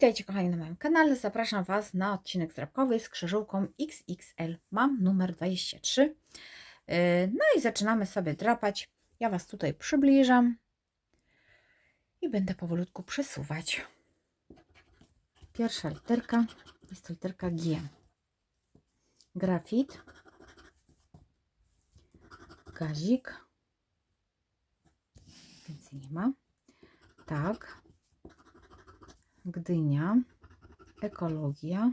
Witajcie kochani na moim kanale. Zapraszam Was na odcinek zdrabkowy z krzyżówką XXL. Mam numer 23. Yy, No i zaczynamy sobie drapać. Ja Was tutaj przybliżam i będę powolutku przesuwać. Pierwsza literka jest to literka G. Grafit. Gazik. Więcej nie ma. Tak. Gdynia, ekologia,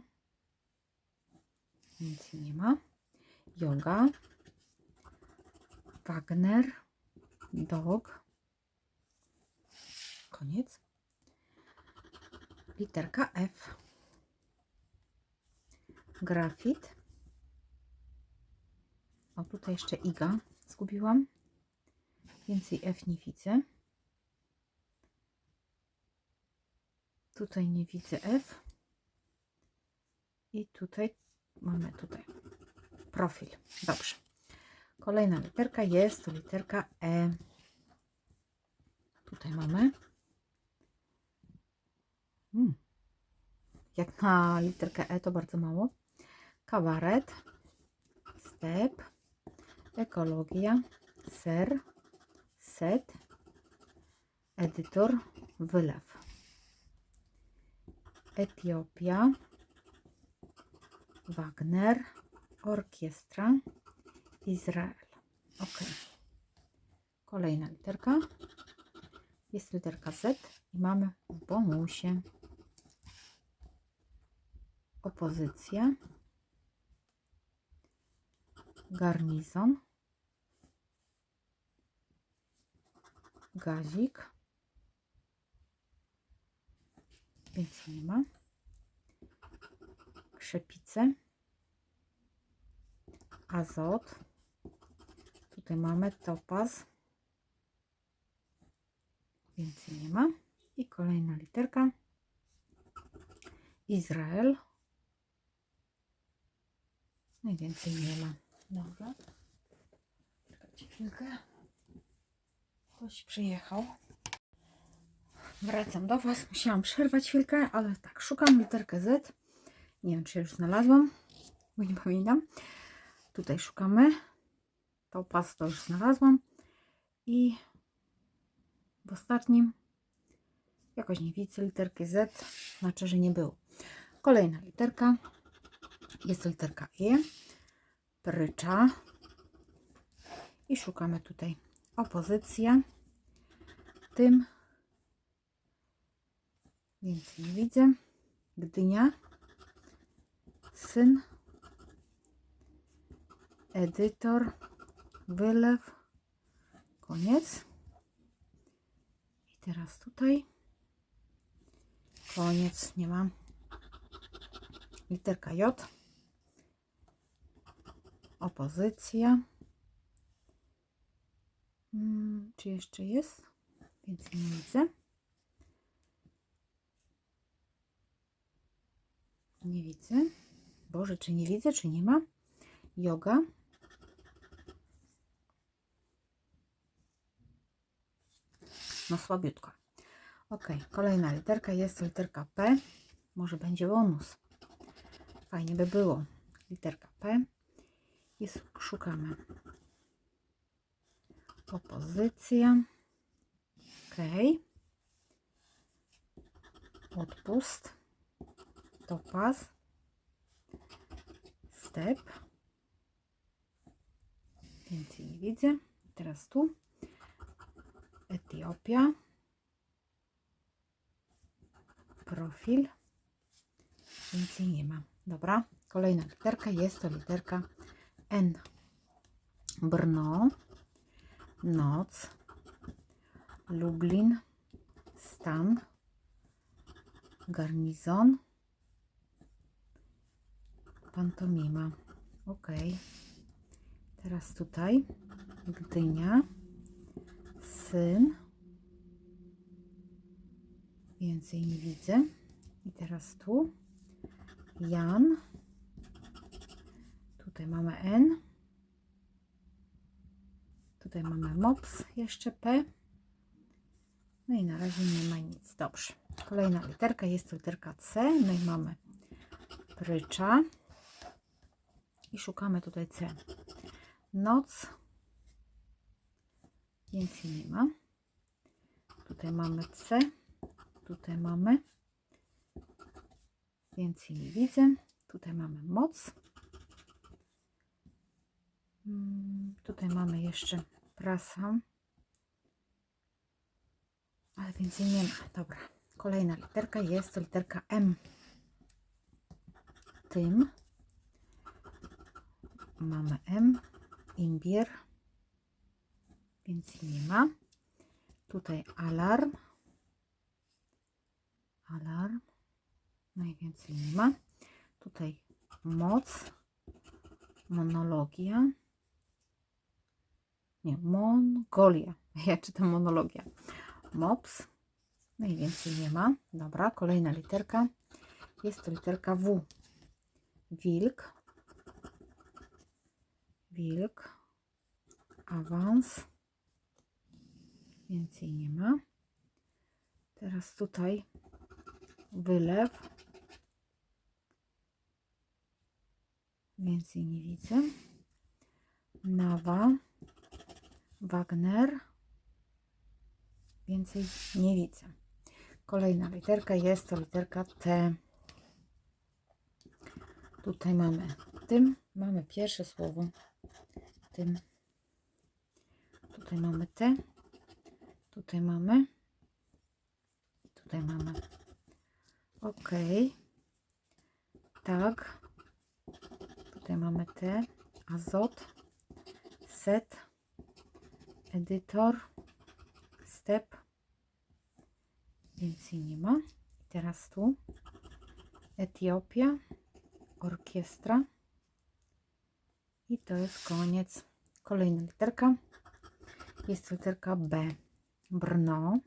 nic nie ma, yoga, Wagner, dog, koniec, literka F, grafit, o tutaj jeszcze iga zgubiłam, więcej F nie widzę. Tutaj nie widzę F. I tutaj mamy tutaj profil. Dobrze. Kolejna literka jest to literka E. Tutaj mamy. Hmm. Jak na literkę E to bardzo mało. Kabaret. Step. Ekologia. Ser. Set. Edytor. Wylew. Etiopia, Wagner, Orkiestra, Izrael. Ok. Kolejna literka. Jest literka Z i mamy w bonusie opozycja, garnizon, gazik, Więcej nie ma. Krzepice. Azot. Tutaj mamy topaz. Więcej nie ma. I kolejna literka. Izrael. No i więcej nie ma. Dobra. Czekajcie chwilkę. Ktoś przyjechał. Wracam do Was. Musiałam przerwać chwilkę, ale tak, szukam literkę Z. Nie wiem, czy już znalazłam, bo nie pamiętam. Tutaj szukamy. To pas to już znalazłam. I w ostatnim jakoś nie widzę literki Z. Znaczy, że nie było. Kolejna literka. Jest literka E. Prycza. I szukamy tutaj opozycja. Tym Więcej nie widzę. Gdynia. Syn. Edytor. Wylew. Koniec. I teraz tutaj. Koniec. Nie mam. Literka J. Opozycja. Hmm, czy jeszcze jest? Więc nie widzę. Nie widzę. Boże, czy nie widzę, czy nie ma? Yoga. No słabiutko. Ok, kolejna literka jest literka P. Może będzie bonus. Fajnie by było. Literka P. I szukamy. Opozycja. Ok. Odpust topaz, step. Więcej nie widzę. Teraz tu. Etiopia. Profil. Więcej nie ma. Dobra. Kolejna literka jest to literka N. Brno. Noc. Lublin. Stan. Garnizon pantomima. Ok. Teraz tutaj Gdynia, syn. Więcej nie widzę. I teraz tu Jan. Tutaj mamy N. Tutaj mamy MOPS, jeszcze P. No i na razie nie ma nic. Dobrze. Kolejna literka jest to literka C. No i mamy prycza. I szukamy tutaj C. Noc. Więcej nie ma. Tutaj mamy C. Tutaj mamy. Więcej nie widzę. Tutaj mamy moc. Mm, Tutaj mamy jeszcze prasa. Ale więcej nie ma. Dobra. Kolejna literka jest to literka M. Tym. Mamy M. Imbir. Więcej nie ma. Tutaj alarm. Alarm. Najwięcej nie ma. Tutaj moc. Monologia. Nie, Mongolia. Ja czytam monologia. Mops. Najwięcej nie ma. Dobra, kolejna literka. Jest to literka W. Wilk. Wilk. Awans. Więcej nie ma. Teraz tutaj wylew. Więcej nie widzę. Nawa. Wagner. Więcej nie widzę. Kolejna literka jest to literka T. Tutaj mamy tym. Mamy pierwsze słowo. Tym. Tutaj mamy T. Tutaj mamy. I tutaj mamy. OK. Tak. Tutaj mamy T. Azot. Set. Edytor. Step. Więcej nie ma. I teraz tu. Etiopia. Orkiestra. I to jest koniec. Kolejna literka. Jest literka B. Brno.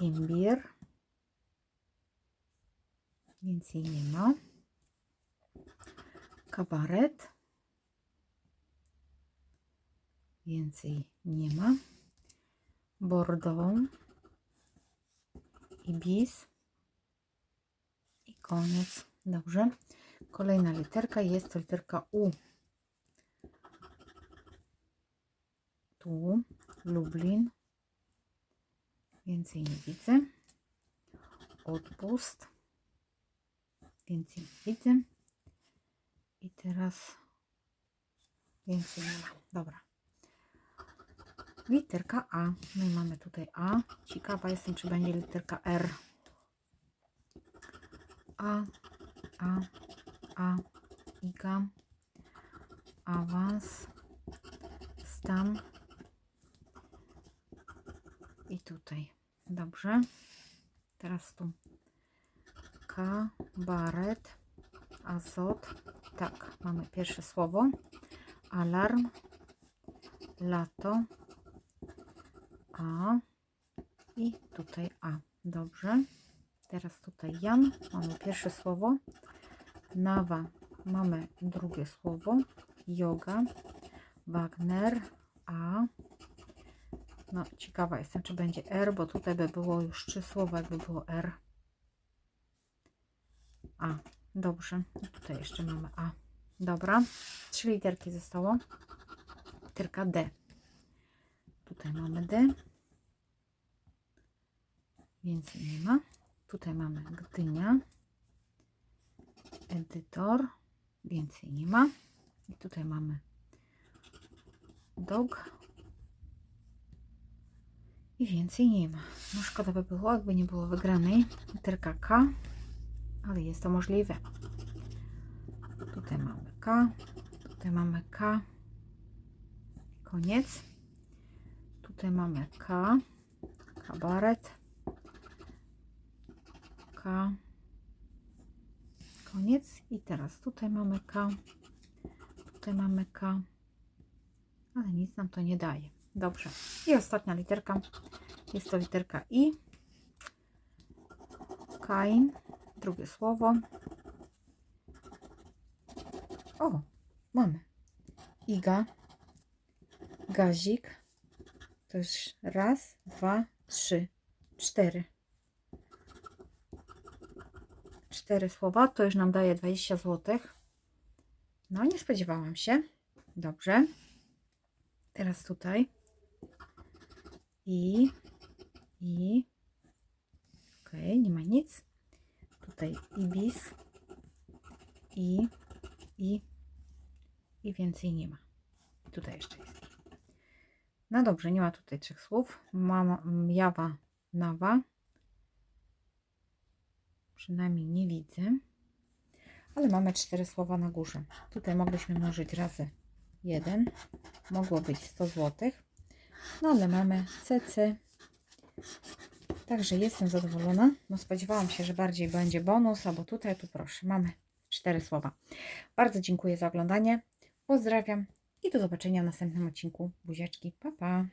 Imbir. Więcej nie ma. Kabaret. Więcej nie ma. Bordeaux. Ibis. I koniec. Dobrze. Kolejna literka jest to literka U. Tu. Lublin. Więcej nie widzę. Odpust. Więcej nie widzę. I teraz więcej nie ma. Dobra. Literka A. No i mamy tutaj A. Ciekawa jestem, czy będzie literka R. A, A, A, Iga, awans, stam i tutaj. Dobrze. Teraz tu kabaret, azot. Tak, mamy pierwsze słowo. Alarm, lato, a i tutaj A. Dobrze. Teraz tutaj Jan. Mamy pierwsze słowo. Nawa. Mamy drugie słowo. Yoga. Wagner. A. No, ciekawa jestem, czy będzie R, bo tutaj by było już trzy słowa, jakby było R. A. Dobrze. I tutaj jeszcze mamy A. Dobra. Trzy literki zostało. Literka D. Tutaj mamy D. Więcej nie ma. Tutaj mamy Gdynia. Edytor. Więcej nie ma. I tutaj mamy dog. I więcej nie ma. No szkoda by było, jakby nie było wygranej. Literka K. Ale jest to możliwe. Tutaj mamy K. Tutaj mamy K. Koniec. Tutaj mamy K. Kabaret. K. Koniec. I teraz tutaj mamy K. Tutaj mamy K. Ale nic nam to nie daje. Dobrze. I ostatnia literka. Jest to literka I. Kain. Drugie słowo. O, mamy. Iga. Gazik. To już raz, dwa, trzy, cztery. cztery słowa, to już nam daje 20 zł. No, nie spodziewałam się. Dobrze. Teraz tutaj. I, i, ok, nie ma nic. Tutaj ibis, i, i, i więcej nie ma. Tutaj jeszcze jest. No dobrze, nie ma tutaj trzech słów. Mama, m, jawa, nawa. Przynajmniej nie widzę. Ale mamy cztery słowa na górze. Tutaj mogliśmy mnożyć razy jeden. Mogło być 100 zł. No ale mamy CC. Także jestem zadowolona. No spodziewałam się, że bardziej będzie bonus, albo tutaj, tu proszę. Mamy cztery słowa. Bardzo dziękuję za oglądanie. Pozdrawiam i do zobaczenia w następnym odcinku. Buziaczki. Pa, pa.